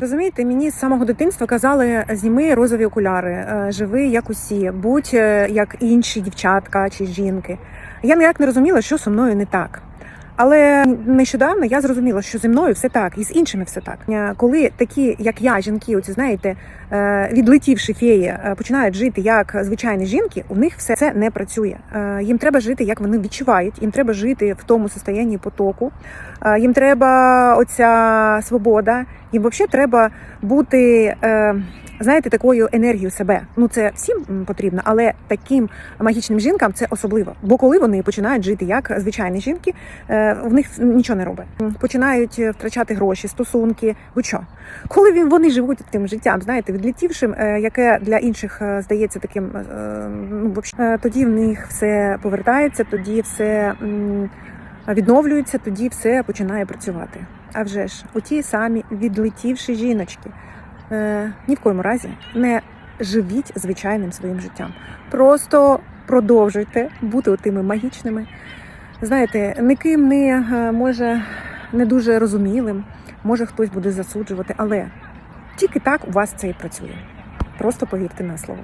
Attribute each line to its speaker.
Speaker 1: Розумієте, мені з самого дитинства казали, зніми розові окуляри, е, живи як усі, будь е, як інші дівчатка чи жінки. Я ніяк не розуміла, що зі мною не так. Але нещодавно я зрозуміла, що зі мною все так, і з іншими все так. Е, Коли такі, як я, жінки, оці знаєте, е, відлетівши феї, е, починають жити як звичайні жінки, у них все це не працює. Їм треба жити, як вони відчувають, їм треба жити в тому состоянні потоку. Їм треба оця свобода, їм взагалі треба бути. Знаєте, такою енергією себе. Ну це всім потрібно, але таким магічним жінкам це особливо. Бо коли вони починають жити як звичайні жінки, е, в них нічого не робить. Починають е, втрачати гроші, стосунки, будь-що. Коли вони живуть тим життям, знаєте, відлетівшим, е, яке для інших здається таким, ну тоді в них все повертається, тоді все відновлюється, тоді все починає працювати. А вже ж, оті самі відлетівші жіночки. Е, ні в коєму разі не живіть звичайним своїм життям. Просто продовжуйте бути тими магічними. Знаєте, ніким не е, може не дуже розумілим, може хтось буде засуджувати, але тільки так у вас це і працює. Просто повірте на слово.